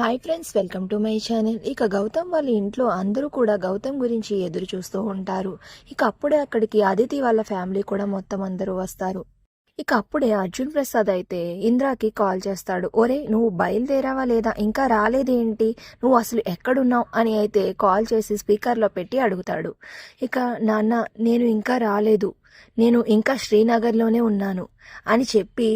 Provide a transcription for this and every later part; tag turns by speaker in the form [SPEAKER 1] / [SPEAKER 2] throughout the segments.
[SPEAKER 1] Hi friends welcome to my channel ఇక గౌతమ్ వాళ్ళ ఇంట్లో అందరూ కూడా గౌతమ్ గురించి ఎదురు చూస్తూ ఉంటారు. ఇక అప్పుడే అక్కడికి అదితి వాళ్ళ ఫ్యామిలీ కూడా మొత్తం అందరూ వస్తారు. ఇక అప్పుడే అర్జున్ ప్రసాద్ అయితే ఇంద్రాకి కాల్ చేస్తాడు. ఒరే నువ్వు బయలుదేరావా లేదా? ఇంకా రాలేదేంటి? నువ్వు అసలు ఎక్కడున్నావు? అని అయితే కాల్ చేసి స్పీకర్లో పెట్టి అడుగుతాడు. ఇక నాన్న నేను ఇంకా రాలేదు. నేను ఇంకా శ్రీనగర్లోనే ఉన్నాను. అని చెప్పి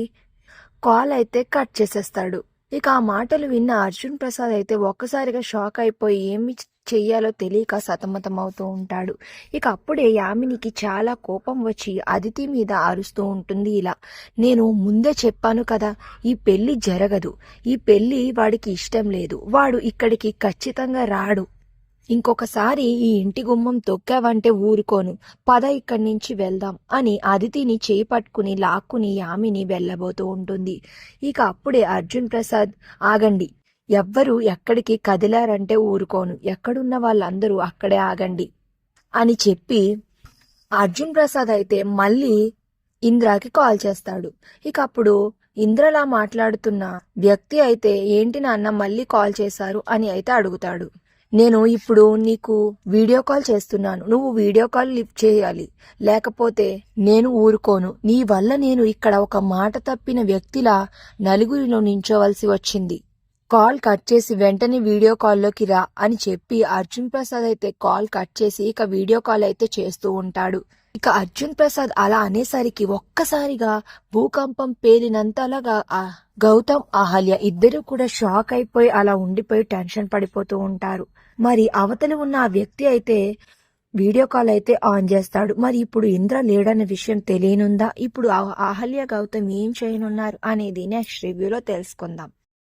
[SPEAKER 1] కాల్ అయితే కట్ చేసేస్తాడు. ఇక ఆ మాటలు విన్న అర్జున్ ప్రసాద్ అయితే ఒక్కసారిగా షాక్ అయిపోయి ఏమి చెయ్యాలో తెలియక సతమతం అవుతూ ఉంటాడు. ఇక అప్పుడే యామినికి చాలా కోపం వచ్చి అదితి మీద అరుస్తూ ఉంటుంది ఇలా నేను ముందే చెప్పాను కదా ఈ పెళ్ళి జరగదు. ఈ పెళ్ళి వాడికి ఇష్టం లేదు. వాడు ఇక్కడికి ఖచ్చితంగా రాడు. ఇంకొకసారి ఈ ఇంటి గుమ్మం తొక్కావంటే ఊరుకోను. పద ఇక్కడి నుంచి వెళ్దాం అని అదితిని చేయి పట్టుకుని లాక్కుని యామిని వెళ్ళబోతూ ఉంటుంది. ఇక అప్పుడే అర్జున్ ప్రసాద్ ఆగండి. ఎవ్వరు ఎక్కడికి కదిలారంటే ఊరుకోను. ఎక్కడున్న వాళ్ళందరూ అక్కడే ఆగండి అని చెప్పి అర్జున్ ప్రసాద్ అయితే మళ్ళీ ఇంద్రాకి కాల్ చేస్తాడు. ఇక అప్పుడు ఇంద్రలా మాట్లాడుతున్న వ్యక్తి అయితే ఏంటి నాన్న మళ్ళీ కాల్ చేశారు? అని అయితే అడుగుతాడు. నేను ఇప్పుడు నీకు వీడియో కాల్ చేస్తున్నాను. నువ్వు వీడియో కాల్ లిఫ్ట్ చేయాలి. లేకపోతే నేను ఊరుకోను. నీ వల్ల నేను ఇక్కడ ఒక మాట తప్పిన వ్యక్తిలా నలుగురిలో నించోవలసి వచ్చింది. కాల్ కట్ చేసి వెంటనే వీడియో కాల్లోకి రా అని చెప్పి అర్జున్ ప్రసాద్ అయితే కాల్ కట్ చేసి ఇక వీడియో కాల్ అయితే చేస్తూ ఉంటాడు. ఇక అర్జున్ ప్రసాద్ అలా అనేసరికి ఒక్కసారిగా భూకంపం పేలినంతలాగా ఆ గౌతమ్ అహల్య ఇద్దరు కూడా షాక్ అయిపోయి అలా ఉండిపోయి టెన్షన్ పడిపోతూ ఉంటారు. మరి అవతలి ఉన్న ఆ వ్యక్తి అయితే వీడియో కాల్ అయితే ఆన్ చేస్తాడు. మరి ఇప్పుడు ఇంద్ర లేడన్న విషయం తెలియనుందా? ఇప్పుడు అహల్య గౌతమ్ ఏం చేయనున్నారు అనేది నెక్స్ట్ రివ్యూలో తెలుసుకుందాం.